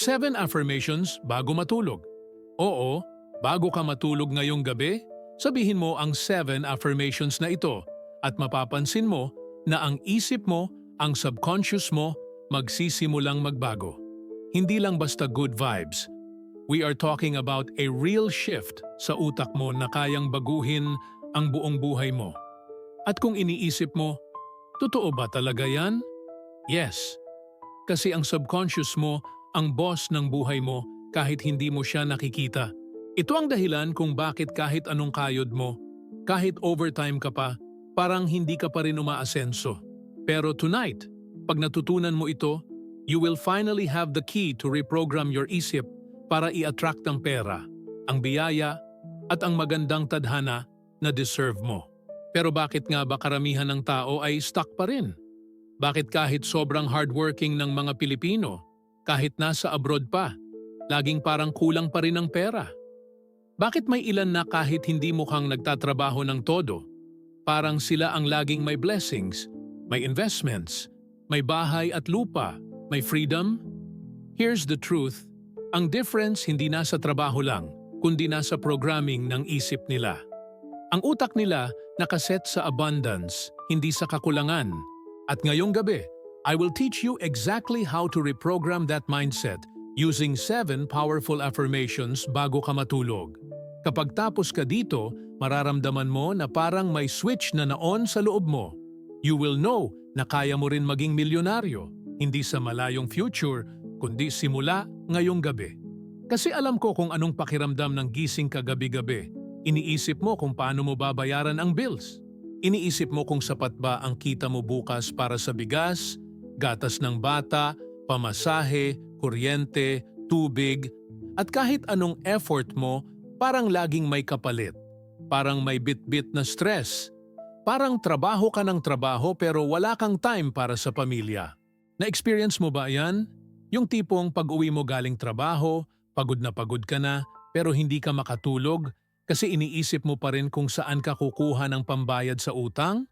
Seven affirmations bago matulog. Oo, bago ka matulog ngayong gabi, sabihin mo ang seven affirmations na ito at mapapansin mo na ang isip mo, ang subconscious mo, magsisimulang magbago. Hindi lang basta good vibes. We are talking about a real shift sa utak mo na kayang baguhin ang buong buhay mo. At kung iniisip mo, totoo ba talaga yan? Yes. Kasi ang subconscious mo ang boss ng buhay mo kahit hindi mo siya nakikita. Ito ang dahilan kung bakit kahit anong kayod mo, kahit overtime ka pa, parang hindi ka pa rin umaasenso. Pero tonight, pag natutunan mo ito, you will finally have the key to reprogram your isip para i-attract ang pera, ang biyaya, at ang magandang tadhana na deserve mo. Pero bakit nga ba karamihan ng tao ay stuck pa rin? Bakit kahit sobrang hardworking ng mga Pilipino, kahit nasa abroad pa, laging parang kulang pa rin ang pera? Bakit may ilan na kahit hindi mukhang nagtatrabaho ng todo, parang sila ang laging may blessings, may investments, may bahay at lupa, may freedom? Here's the truth, ang difference hindi nasa trabaho lang, kundi nasa programming ng isip nila. Ang utak nila nakaset sa abundance, hindi sa kakulangan. At ngayong gabi, I will teach you exactly how to reprogram that mindset using seven powerful affirmations bago ka matulog. Kapag tapos ka dito, mararamdaman mo na parang may switch na naon sa loob mo. You will know na kaya mo rin maging milyonaryo, hindi sa malayong future, kundi simula ngayong gabi. Kasi alam ko kung anong pakiramdam ng gising ka gabi-gabi. Iniisip mo kung paano mo babayaran ang bills. Iniisip mo kung sapat ba ang kita mo bukas para sa bigas, gatas ng bata, pamasahe, kuryente, tubig, at kahit anong effort mo, parang laging may kapalit. Parang may bit-bit na stress. Parang trabaho ka ng trabaho pero wala kang time para sa pamilya. Na-experience mo ba yan? Yung tipong pag-uwi mo galing trabaho, pagod na pagod ka na, pero hindi ka makatulog kasi iniisip mo pa rin kung saan ka kukuha ng pambayad sa utang?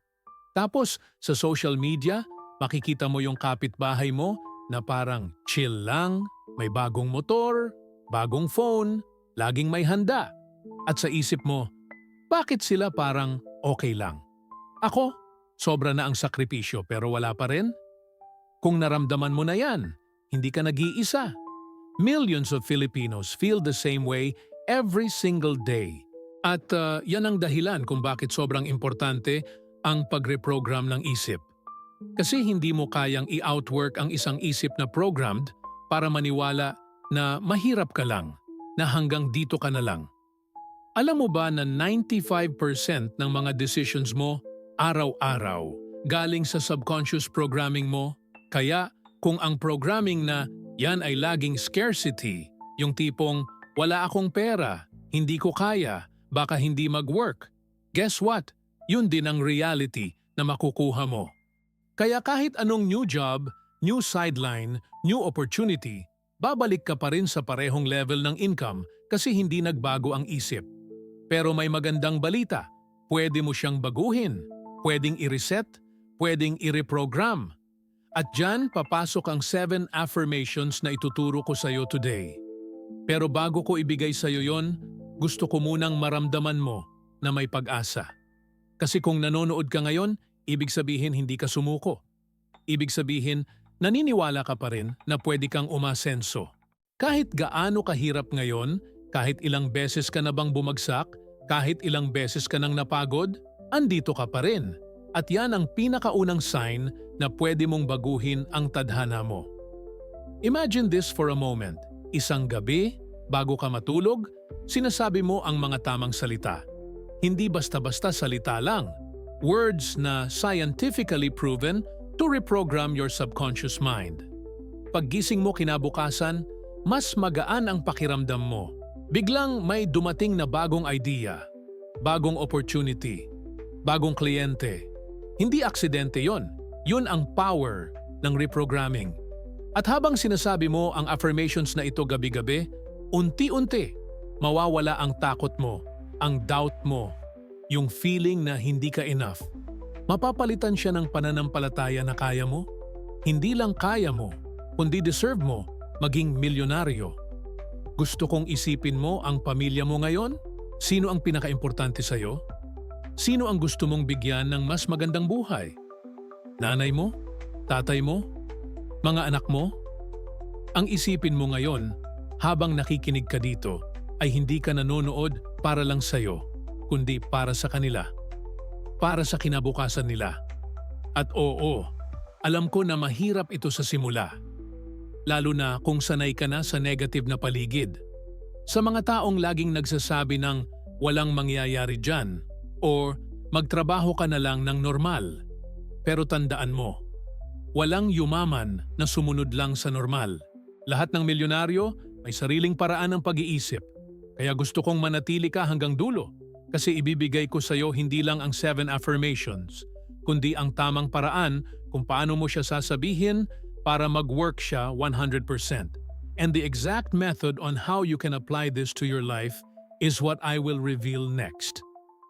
Tapos, sa social media, makikita mo yung kapitbahay mo na parang chill lang, may bagong motor, bagong phone, laging may handa. At sa isip mo, bakit sila parang okay lang? Ako, sobra na ang sakripisyo pero wala pa rin? Kung naramdaman mo na yan, hindi ka nag-iisa. Millions of Filipinos feel the same way every single day. At uh, yan ang dahilan kung bakit sobrang importante ang pagreprogram ng isip. Kasi hindi mo kayang i-outwork ang isang isip na programmed para maniwala na mahirap ka lang, na hanggang dito ka na lang. Alam mo ba na 95% ng mga decisions mo araw-araw galing sa subconscious programming mo? Kaya kung ang programming na yan ay laging scarcity, yung tipong wala akong pera, hindi ko kaya, baka hindi mag-work. Guess what? Yun din ang reality na makukuha mo. Kaya kahit anong new job, new sideline, new opportunity, babalik ka pa rin sa parehong level ng income kasi hindi nagbago ang isip. Pero may magandang balita, pwede mo siyang baguhin, pwedeng i-reset, pwedeng i-reprogram. At dyan papasok ang 7 affirmations na ituturo ko sa iyo today. Pero bago ko ibigay sa iyo yon, gusto ko munang maramdaman mo na may pag-asa. Kasi kung nanonood ka ngayon, ibig sabihin hindi ka sumuko. Ibig sabihin, naniniwala ka pa rin na pwede kang umasenso. Kahit gaano kahirap ngayon, kahit ilang beses ka na bang bumagsak, kahit ilang beses ka nang napagod, andito ka pa rin. At yan ang pinakaunang sign na pwede mong baguhin ang tadhana mo. Imagine this for a moment. Isang gabi, bago ka matulog, sinasabi mo ang mga tamang salita. Hindi basta-basta salita lang. Words na scientifically proven to reprogram your subconscious mind. Paggising mo kinabukasan, mas magaan ang pakiramdam mo. Biglang may dumating na bagong idea, bagong opportunity, bagong kliyente. Hindi aksidente yon. Yun ang power ng reprogramming. At habang sinasabi mo ang affirmations na ito gabi-gabi, unti-unti mawawala ang takot mo, ang doubt mo, yung feeling na hindi ka enough. Mapapalitan siya ng pananampalataya na kaya mo. Hindi lang kaya mo, kundi deserve mo maging milyonaryo? Gusto kong isipin mo ang pamilya mo ngayon? Sino ang pinakaimportante sa'yo? Sino ang gusto mong bigyan ng mas magandang buhay? Nanay mo? Tatay mo? Mga anak mo? Ang isipin mo ngayon, habang nakikinig ka dito, ay hindi ka nanonood para lang sa'yo, kundi para sa kanila. Para sa kinabukasan nila. At oo, alam ko na mahirap ito sa simula. Lalo na kung sanay ka na sa negative na paligid. Sa mga taong laging nagsasabi ng walang mangyayari dyan or magtrabaho ka na lang ng normal. Pero tandaan mo, walang yumaman na sumunod lang sa normal. Lahat ng milyonaryo may sariling paraan ng pag-iisip. Kaya gusto kong manatili ka hanggang dulo kasi ibibigay ko sa iyo hindi lang ang seven affirmations, kundi ang tamang paraan kung paano mo siya sasabihin para mag-work siya 100%. And the exact method on how you can apply this to your life is what I will reveal next.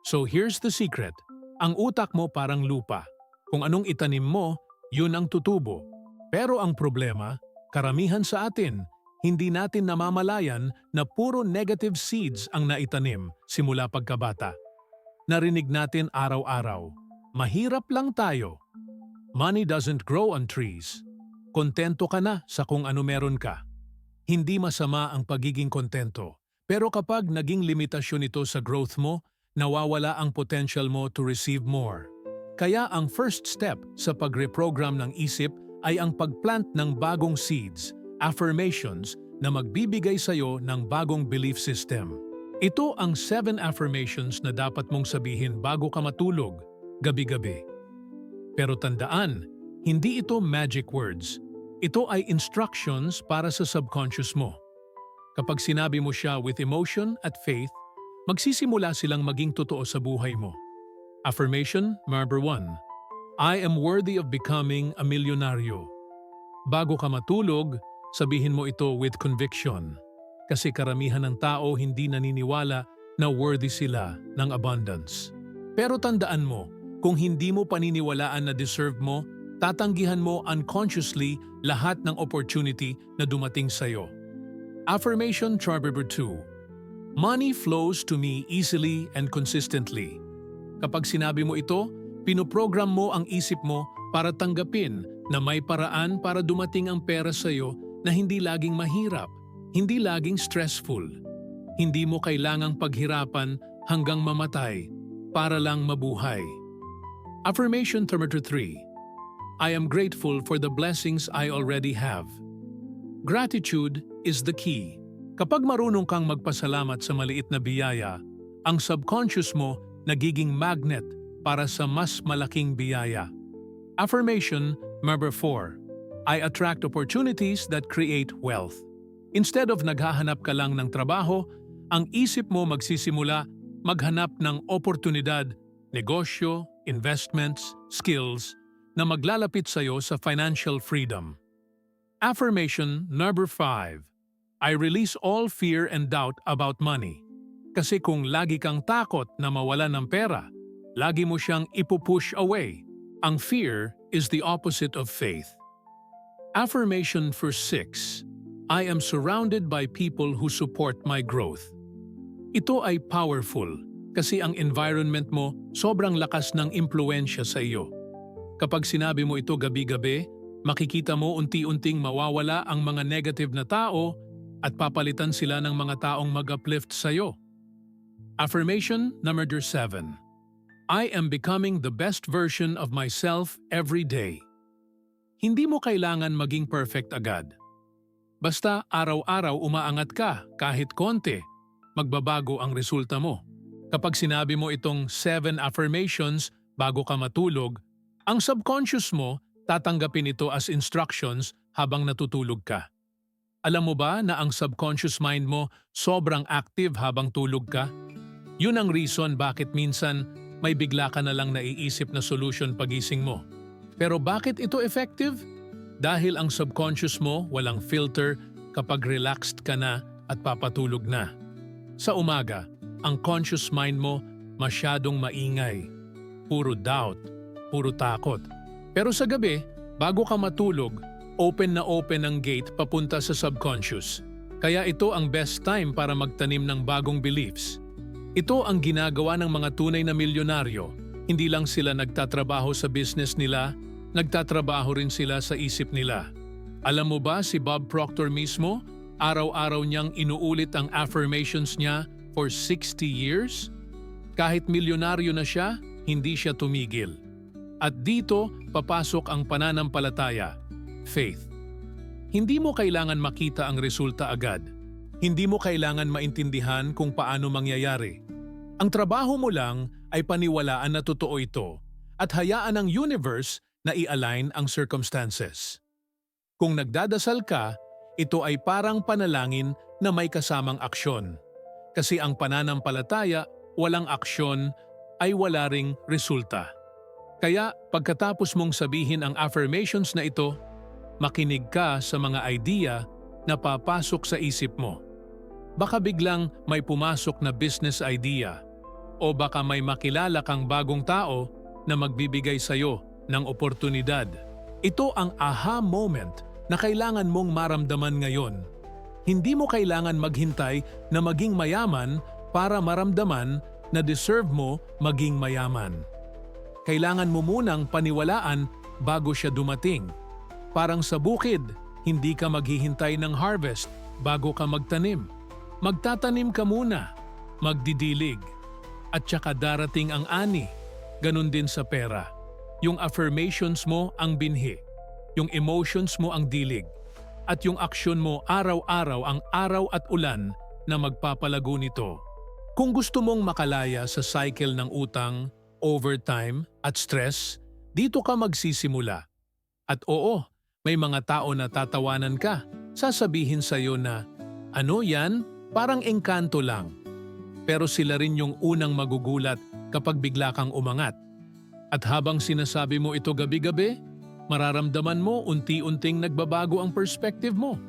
So here's the secret. Ang utak mo parang lupa. Kung anong itanim mo, yun ang tutubo. Pero ang problema, karamihan sa atin, hindi natin namamalayan na puro negative seeds ang naitanim simula pagkabata. Narinig natin araw-araw, mahirap lang tayo. Money doesn't grow on trees. Kontento ka na sa kung ano meron ka. Hindi masama ang pagiging kontento. Pero kapag naging limitasyon ito sa growth mo, nawawala ang potential mo to receive more. Kaya ang first step sa pag-reprogram ng isip ay ang pagplant ng bagong seeds, affirmations na magbibigay sa iyo ng bagong belief system. Ito ang seven affirmations na dapat mong sabihin bago ka matulog, gabi-gabi. Pero tandaan, hindi ito magic words. Ito ay instructions para sa subconscious mo. Kapag sinabi mo siya with emotion at faith, magsisimula silang maging totoo sa buhay mo. Affirmation number 1. I am worthy of becoming a milyonaryo. Bago ka matulog, sabihin mo ito with conviction. Kasi karamihan ng tao hindi naniniwala na worthy sila ng abundance. Pero tandaan mo, kung hindi mo paniniwalaan na deserve mo, tatanggihan mo unconsciously lahat ng opportunity na dumating sa'yo. Affirmation Number 2 Money flows to me easily and consistently. Kapag sinabi mo ito, pinoprogram mo ang isip mo para tanggapin na may paraan para dumating ang pera sa iyo na hindi laging mahirap, hindi laging stressful. Hindi mo kailangang paghirapan hanggang mamatay para lang mabuhay. Affirmation Thermometer 3 I am grateful for the blessings I already have. Gratitude is the key. Kapag marunong kang magpasalamat sa maliit na biyaya, ang subconscious mo nagiging magnet para sa mas malaking biyaya. Affirmation number 4. I attract opportunities that create wealth. Instead of naghahanap ka lang ng trabaho, ang isip mo magsisimula maghanap ng oportunidad, negosyo, investments, skills na maglalapit sa iyo sa financial freedom. Affirmation number 5. I release all fear and doubt about money. Kasi kung lagi kang takot na mawala ng pera, lagi mo siyang ipupush away. Ang fear is the opposite of faith. Affirmation for 6. I am surrounded by people who support my growth. Ito ay powerful kasi ang environment mo sobrang lakas ng impluensya sa iyo. Kapag sinabi mo ito gabi-gabi, makikita mo unti-unting mawawala ang mga negative na tao at papalitan sila ng mga taong mag-uplift sa iyo. Affirmation number 7. I am becoming the best version of myself every day. Hindi mo kailangan maging perfect agad. Basta araw-araw umaangat ka kahit konti, magbabago ang resulta mo. Kapag sinabi mo itong 7 affirmations bago ka matulog, ang subconscious mo tatanggapin ito as instructions habang natutulog ka. Alam mo ba na ang subconscious mind mo sobrang active habang tulog ka? Yun ang reason bakit minsan may bigla ka na lang naiisip na solution pagising mo. Pero bakit ito effective? Dahil ang subconscious mo walang filter kapag relaxed ka na at papatulog na. Sa umaga, ang conscious mind mo masyadong maingay. Puro doubt, puro takot. Pero sa gabi, bago ka matulog, open na open ang gate papunta sa subconscious. Kaya ito ang best time para magtanim ng bagong beliefs. Ito ang ginagawa ng mga tunay na milyonaryo. Hindi lang sila nagtatrabaho sa business nila, nagtatrabaho rin sila sa isip nila. Alam mo ba si Bob Proctor mismo, araw-araw niyang inuulit ang affirmations niya for 60 years? Kahit milyonaryo na siya, hindi siya tumigil. At dito, papasok ang pananampalataya, faith. Hindi mo kailangan makita ang resulta agad. Hindi mo kailangan maintindihan kung paano mangyayari. Ang trabaho mo lang ay paniwalaan na totoo ito at hayaan ang universe na i-align ang circumstances. Kung nagdadasal ka, ito ay parang panalangin na may kasamang aksyon. Kasi ang pananampalataya, walang aksyon, ay wala ring resulta. Kaya pagkatapos mong sabihin ang affirmations na ito, makinig ka sa mga idea na papasok sa isip mo. Baka biglang may pumasok na business idea o baka may makilala kang bagong tao na magbibigay sa'yo ng oportunidad. Ito ang aha moment na kailangan mong maramdaman ngayon. Hindi mo kailangan maghintay na maging mayaman para maramdaman na deserve mo maging mayaman. Kailangan mo munang paniwalaan bago siya dumating. Parang sa bukid, hindi ka maghihintay ng harvest bago ka magtanim. Magtatanim ka muna, magdidilig, at saka darating ang ani. Ganon din sa pera. Yung affirmations mo ang binhi, yung emotions mo ang dilig, at yung aksyon mo araw-araw ang araw at ulan na magpapalago nito. Kung gusto mong makalaya sa cycle ng utang, overtime at stress, dito ka magsisimula. At oo, may mga tao na tatawanan ka, sasabihin sa iyo na, ano yan? Parang engkanto lang. Pero sila rin yung unang magugulat kapag bigla kang umangat. At habang sinasabi mo ito gabi-gabi, mararamdaman mo unti-unting nagbabago ang perspective mo.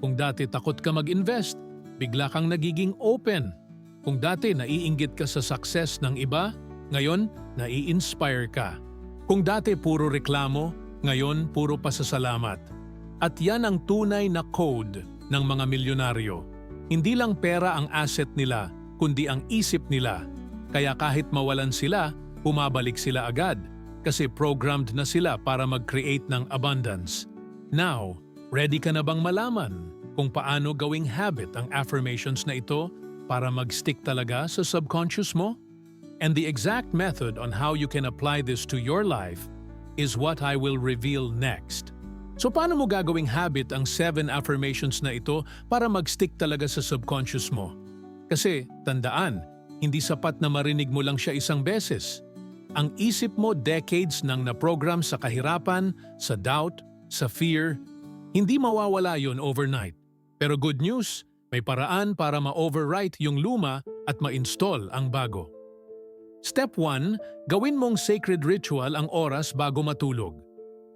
Kung dati takot ka mag-invest, bigla kang nagiging open. Kung dati naiinggit ka sa success ng iba, ngayon nai-inspire ka. Kung dati puro reklamo, ngayon puro pasasalamat. At yan ang tunay na code ng mga milyonaryo. Hindi lang pera ang asset nila, kundi ang isip nila. Kaya kahit mawalan sila, bumabalik sila agad kasi programmed na sila para mag-create ng abundance. Now, ready ka na bang malaman kung paano gawing habit ang affirmations na ito para mag-stick talaga sa subconscious mo? And the exact method on how you can apply this to your life is what I will reveal next. So paano mo gagawing habit ang 7 affirmations na ito para mag-stick talaga sa subconscious mo? Kasi, tandaan, hindi sapat na marinig mo lang siya isang beses. Ang isip mo decades nang na-program sa kahirapan, sa doubt, sa fear. Hindi mawawala yon overnight. Pero good news, may paraan para ma-overwrite yung luma at ma-install ang bago. Step 1, gawin mong sacred ritual ang oras bago matulog.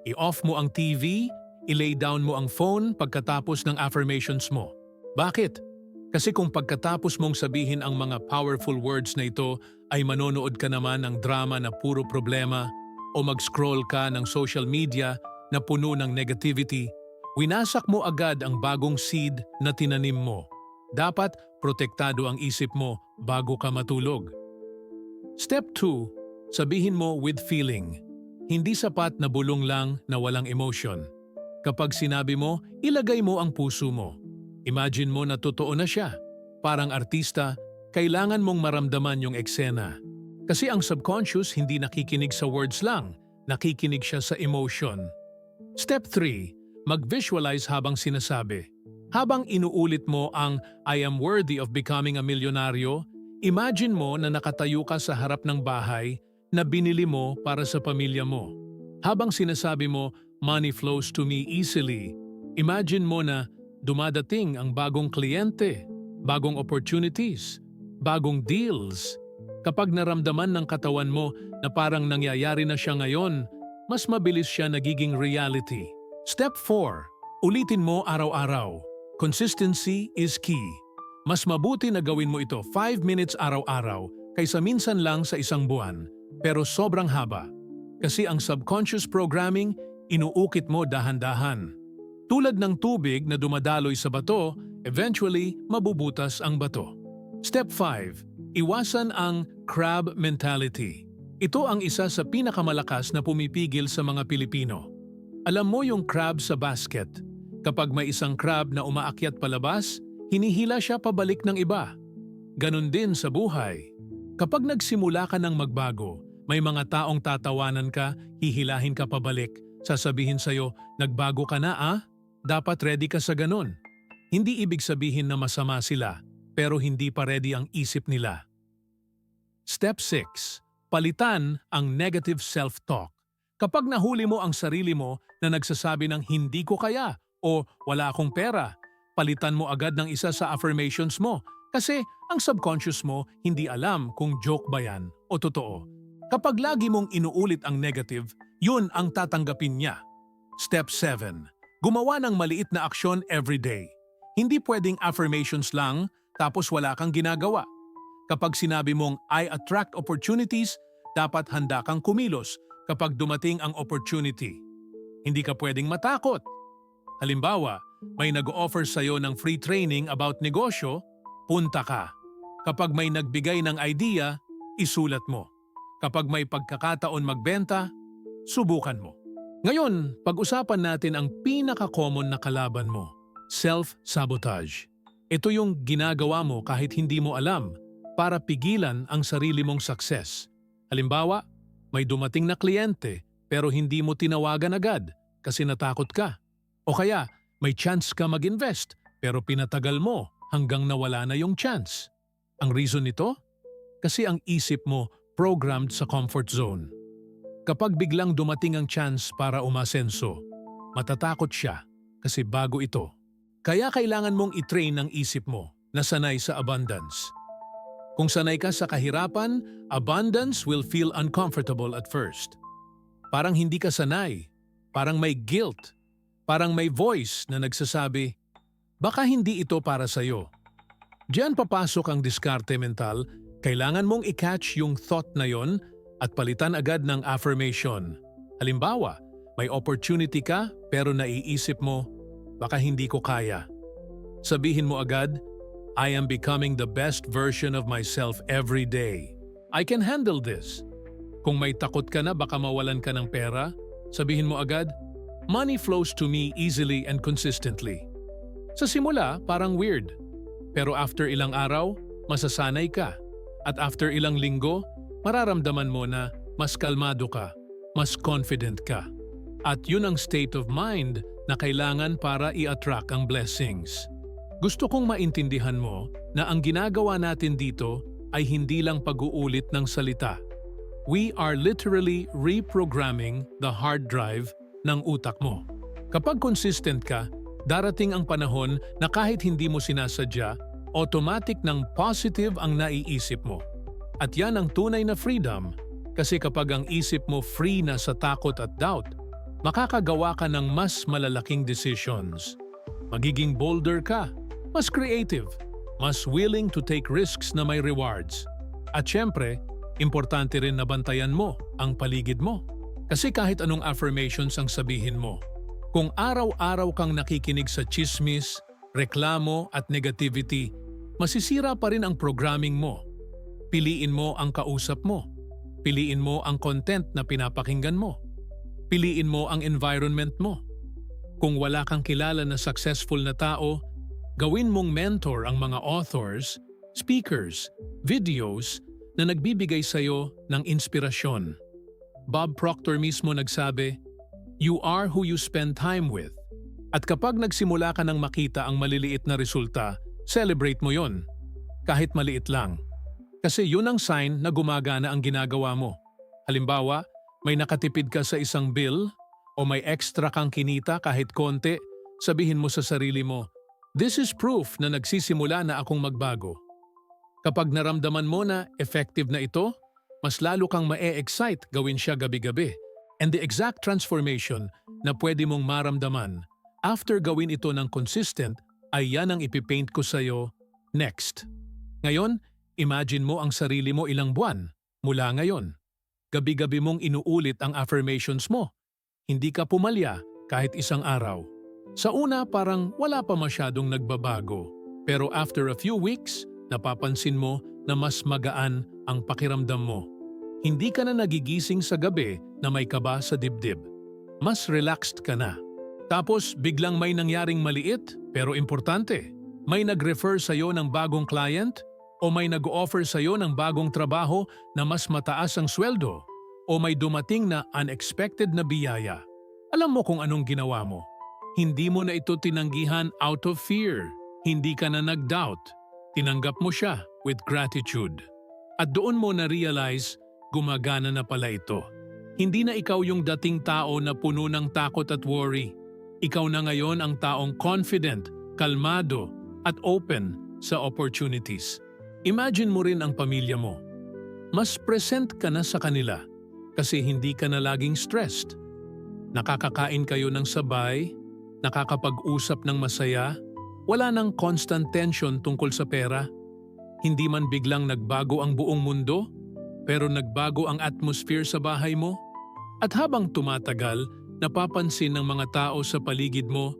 I-off mo ang TV, i-lay down mo ang phone pagkatapos ng affirmations mo. Bakit? Kasi kung pagkatapos mong sabihin ang mga powerful words na ito ay manonood ka naman ng drama na puro problema o mag-scroll ka ng social media na puno ng negativity, winasak mo agad ang bagong seed na tinanim mo. Dapat protektado ang isip mo bago ka matulog. Step 2. Sabihin mo with feeling. Hindi sapat na bulong lang na walang emotion. Kapag sinabi mo, ilagay mo ang puso mo. Imagine mo na totoo na siya. Parang artista, kailangan mong maramdaman yung eksena. Kasi ang subconscious hindi nakikinig sa words lang, nakikinig siya sa emotion. Step 3. Mag-visualize habang sinasabi. Habang inuulit mo ang I am worthy of becoming a milyonaryo, imagine mo na nakatayo ka sa harap ng bahay na binili mo para sa pamilya mo. Habang sinasabi mo, money flows to me easily, imagine mo na dumadating ang bagong kliyente, bagong opportunities, bagong deals. Kapag naramdaman ng katawan mo na parang nangyayari na siya ngayon, mas mabilis siya nagiging reality. Step 4. Ulitin mo araw-araw. Consistency is key. Mas mabuti na gawin mo ito 5 minutes araw-araw kaysa minsan lang sa isang buwan, pero sobrang haba. Kasi ang subconscious programming, inuukit mo dahan-dahan. Tulad ng tubig na dumadaloy sa bato, eventually mabubutas ang bato. Step 5. Iwasan ang crab mentality. Ito ang isa sa pinakamalakas na pumipigil sa mga Pilipino. Alam mo yung crab sa basket. Kapag may isang crab na umaakyat palabas, hinihila siya pabalik ng iba. Ganon din sa buhay. Kapag nagsimula ka ng magbago, may mga taong tatawanan ka, hihilahin ka pabalik, sasabihin sa'yo, nagbago ka na ah? Dapat ready ka sa ganon. Hindi ibig sabihin na masama sila, pero hindi pa ready ang isip nila. Step 6. Palitan ang negative self-talk. Kapag nahuli mo ang sarili mo na nagsasabi ng hindi ko kaya o wala akong pera, palitan mo agad ng isa sa affirmations mo kasi ang subconscious mo hindi alam kung joke ba yan o totoo. Kapag lagi mong inuulit ang negative, yun ang tatanggapin niya. Step 7. Gumawa ng maliit na aksyon every day. Hindi pwedeng affirmations lang tapos wala kang ginagawa. Kapag sinabi mong I attract opportunities, dapat handa kang kumilos kapag dumating ang opportunity. Hindi ka pwedeng matakot. Halimbawa, may nag-offer sa'yo ng free training about negosyo, punta ka. Kapag may nagbigay ng idea, isulat mo. Kapag may pagkakataon magbenta, subukan mo. Ngayon, pag-usapan natin ang pinaka-common na kalaban mo, self-sabotage. Ito yung ginagawa mo kahit hindi mo alam para pigilan ang sarili mong success. Halimbawa, may dumating na kliyente pero hindi mo tinawagan agad kasi natakot ka. O kaya, may chance ka mag-invest pero pinatagal mo hanggang nawala na yung chance. Ang reason nito? Kasi ang isip mo programmed sa comfort zone. Kapag biglang dumating ang chance para umasenso, matatakot siya kasi bago ito. Kaya kailangan mong itrain ang isip mo na sanay sa abundance. Kung sanay ka sa kahirapan, abundance will feel uncomfortable at first. Parang hindi ka sanay, parang may guilt, parang may voice na nagsasabi, baka hindi ito para sa'yo. Diyan papasok ang diskarte mental, kailangan mong i-catch yung thought na yon at palitan agad ng affirmation. Halimbawa, may opportunity ka pero naiisip mo, baka hindi ko kaya. Sabihin mo agad, I am becoming the best version of myself every day. I can handle this. Kung may takot ka na baka mawalan ka ng pera, sabihin mo agad, money flows to me easily and consistently. Sa simula, parang weird. Pero after ilang araw, masasanay ka. At after ilang linggo, mararamdaman mo na mas kalmado ka, mas confident ka. At yun ang state of mind na kailangan para i-attract ang blessings. Gusto kong maintindihan mo na ang ginagawa natin dito ay hindi lang pag-uulit ng salita. We are literally reprogramming the hard drive ng utak mo. Kapag consistent ka, darating ang panahon na kahit hindi mo sinasadya, automatic ng positive ang naiisip mo. At yan ang tunay na freedom kasi kapag ang isip mo free na sa takot at doubt, makakagawa ka ng mas malalaking decisions. Magiging bolder ka, mas creative, mas willing to take risks na may rewards. At syempre, importante rin na bantayan mo ang paligid mo. Kasi kahit anong affirmations ang sabihin mo, kung araw-araw kang nakikinig sa chismis, reklamo at negativity, masisira pa rin ang programming mo Piliin mo ang kausap mo. Piliin mo ang content na pinapakinggan mo. Piliin mo ang environment mo. Kung wala kang kilala na successful na tao, gawin mong mentor ang mga authors, speakers, videos na nagbibigay sa iyo ng inspirasyon. Bob Proctor mismo nagsabi, You are who you spend time with. At kapag nagsimula ka ng makita ang maliliit na resulta, celebrate mo yon. Kahit maliit lang. Kasi yun ang sign na gumagana ang ginagawa mo. Halimbawa, may nakatipid ka sa isang bill o may extra kang kinita kahit konti, sabihin mo sa sarili mo, This is proof na nagsisimula na akong magbago. Kapag naramdaman mo na effective na ito, mas lalo kang ma-excite gawin siya gabi-gabi. And the exact transformation na pwede mong maramdaman after gawin ito ng consistent ay yan ang ipipaint ko sa'yo next. Ngayon, Imagine mo ang sarili mo ilang buwan mula ngayon. Gabi-gabi mong inuulit ang affirmations mo. Hindi ka pumalya kahit isang araw. Sa una parang wala pa masyadong nagbabago. Pero after a few weeks, napapansin mo na mas magaan ang pakiramdam mo. Hindi ka na nagigising sa gabi na may kaba sa dibdib. Mas relaxed ka na. Tapos biglang may nangyaring maliit pero importante. May nag-refer sa'yo ng bagong client o may nag-offer sa'yo ng bagong trabaho na mas mataas ang sweldo o may dumating na unexpected na biyaya. Alam mo kung anong ginawa mo. Hindi mo na ito tinanggihan out of fear. Hindi ka na nag-doubt. Tinanggap mo siya with gratitude. At doon mo na-realize, gumagana na pala ito. Hindi na ikaw yung dating tao na puno ng takot at worry. Ikaw na ngayon ang taong confident, kalmado, at open sa opportunities. Imagine mo rin ang pamilya mo. Mas present ka na sa kanila kasi hindi ka na laging stressed. Nakakakain kayo ng sabay, nakakapag-usap ng masaya, wala nang constant tension tungkol sa pera. Hindi man biglang nagbago ang buong mundo, pero nagbago ang atmosphere sa bahay mo. At habang tumatagal, napapansin ng mga tao sa paligid mo,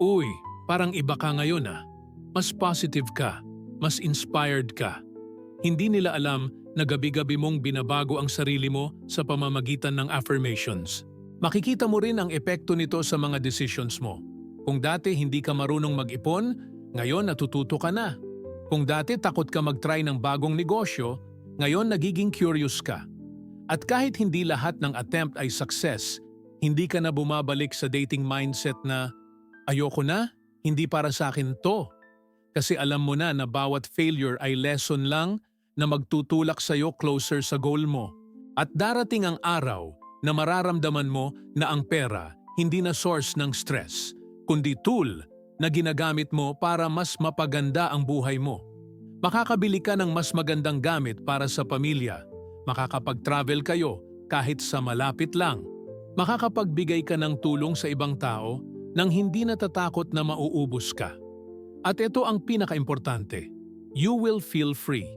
Uy, parang iba ka ngayon ah. Mas positive ka, mas inspired ka. Hindi nila alam na gabi-gabi mong binabago ang sarili mo sa pamamagitan ng affirmations. Makikita mo rin ang epekto nito sa mga decisions mo. Kung dati hindi ka marunong mag-ipon, ngayon natututo ka na. Kung dati takot ka mag-try ng bagong negosyo, ngayon nagiging curious ka. At kahit hindi lahat ng attempt ay success, hindi ka na bumabalik sa dating mindset na, ayoko na, hindi para sa akin to. Kasi alam mo na na bawat failure ay lesson lang na magtutulak sa'yo closer sa goal mo. At darating ang araw na mararamdaman mo na ang pera hindi na source ng stress, kundi tool na ginagamit mo para mas mapaganda ang buhay mo. Makakabili ka ng mas magandang gamit para sa pamilya. Makakapag-travel kayo kahit sa malapit lang. Makakapagbigay ka ng tulong sa ibang tao nang hindi natatakot na mauubos ka. At ito ang pinakaimportante. You will feel free.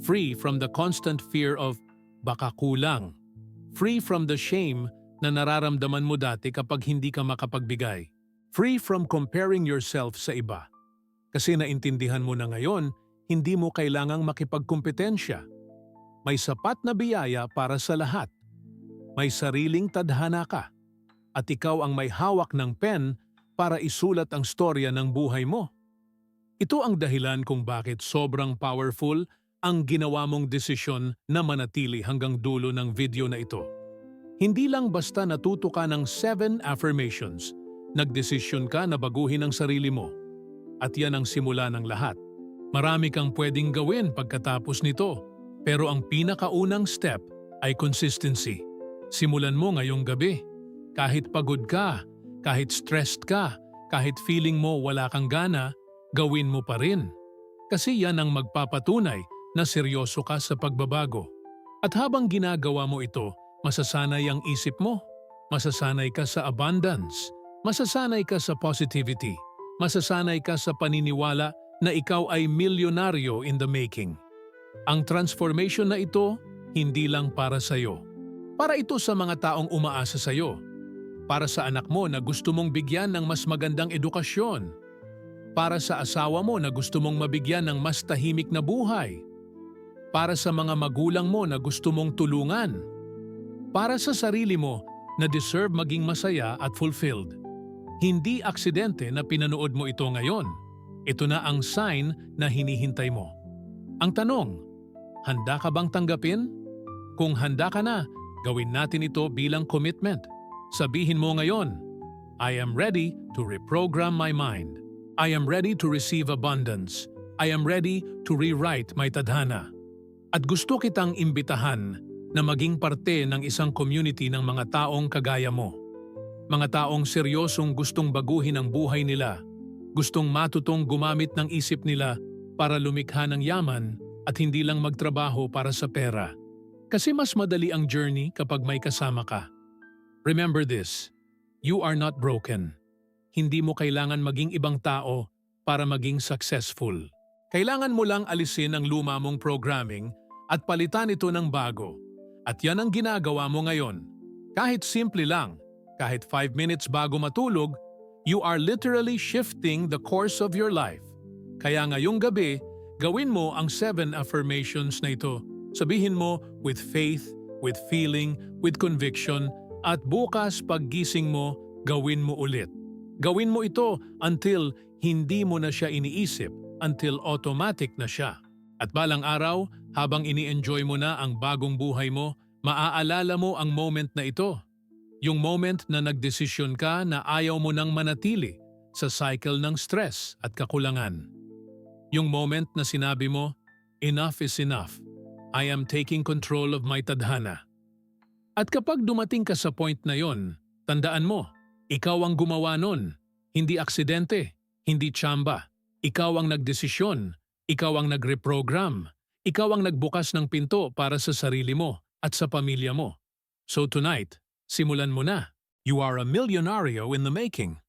Free from the constant fear of baka kulang. Free from the shame na nararamdaman mo dati kapag hindi ka makapagbigay. Free from comparing yourself sa iba. Kasi naintindihan mo na ngayon, hindi mo kailangang makipagkumpetensya. May sapat na biyaya para sa lahat. May sariling tadhana ka. At ikaw ang may hawak ng pen para isulat ang storya ng buhay mo. Ito ang dahilan kung bakit sobrang powerful ang ginawa mong desisyon na manatili hanggang dulo ng video na ito. Hindi lang basta natuto ka ng 7 affirmations, nagdesisyon ka na baguhin ang sarili mo. At yan ang simula ng lahat. Marami kang pwedeng gawin pagkatapos nito, pero ang pinakaunang step ay consistency. Simulan mo ngayong gabi. Kahit pagod ka, kahit stressed ka, kahit feeling mo wala kang gana, gawin mo pa rin. Kasi yan ang magpapatunay na seryoso ka sa pagbabago. At habang ginagawa mo ito, masasanay ang isip mo. Masasanay ka sa abundance. Masasanay ka sa positivity. Masasanay ka sa paniniwala na ikaw ay milyonaryo in the making. Ang transformation na ito, hindi lang para sa iyo. Para ito sa mga taong umaasa sa iyo. Para sa anak mo na gusto mong bigyan ng mas magandang edukasyon para sa asawa mo na gusto mong mabigyan ng mas tahimik na buhay. Para sa mga magulang mo na gusto mong tulungan. Para sa sarili mo na deserve maging masaya at fulfilled. Hindi aksidente na pinanood mo ito ngayon. Ito na ang sign na hinihintay mo. Ang tanong, handa ka bang tanggapin? Kung handa ka na, gawin natin ito bilang commitment. Sabihin mo ngayon, I am ready to reprogram my mind. I am ready to receive abundance. I am ready to rewrite my tadhana. At gusto kitang imbitahan na maging parte ng isang community ng mga taong kagaya mo. Mga taong seryosong gustong baguhin ang buhay nila, gustong matutong gumamit ng isip nila para lumikha ng yaman at hindi lang magtrabaho para sa pera. Kasi mas madali ang journey kapag may kasama ka. Remember this, you are not broken hindi mo kailangan maging ibang tao para maging successful. Kailangan mo lang alisin ang luma mong programming at palitan ito ng bago. At yan ang ginagawa mo ngayon. Kahit simple lang, kahit 5 minutes bago matulog, You are literally shifting the course of your life. Kaya ngayong gabi, gawin mo ang seven affirmations na ito. Sabihin mo with faith, with feeling, with conviction, at bukas paggising mo, gawin mo ulit. Gawin mo ito until hindi mo na siya iniisip, until automatic na siya. At balang araw, habang ini-enjoy mo na ang bagong buhay mo, maaalala mo ang moment na ito. Yung moment na nagdesisyon ka na ayaw mo nang manatili sa cycle ng stress at kakulangan. Yung moment na sinabi mo, enough is enough. I am taking control of my tadhana. At kapag dumating ka sa point na yon, tandaan mo, ikaw ang gumawa nun, hindi aksidente, hindi tsamba. Ikaw ang nagdesisyon, ikaw ang nagreprogram, ikaw ang nagbukas ng pinto para sa sarili mo at sa pamilya mo. So tonight, simulan mo na. You are a millionario in the making.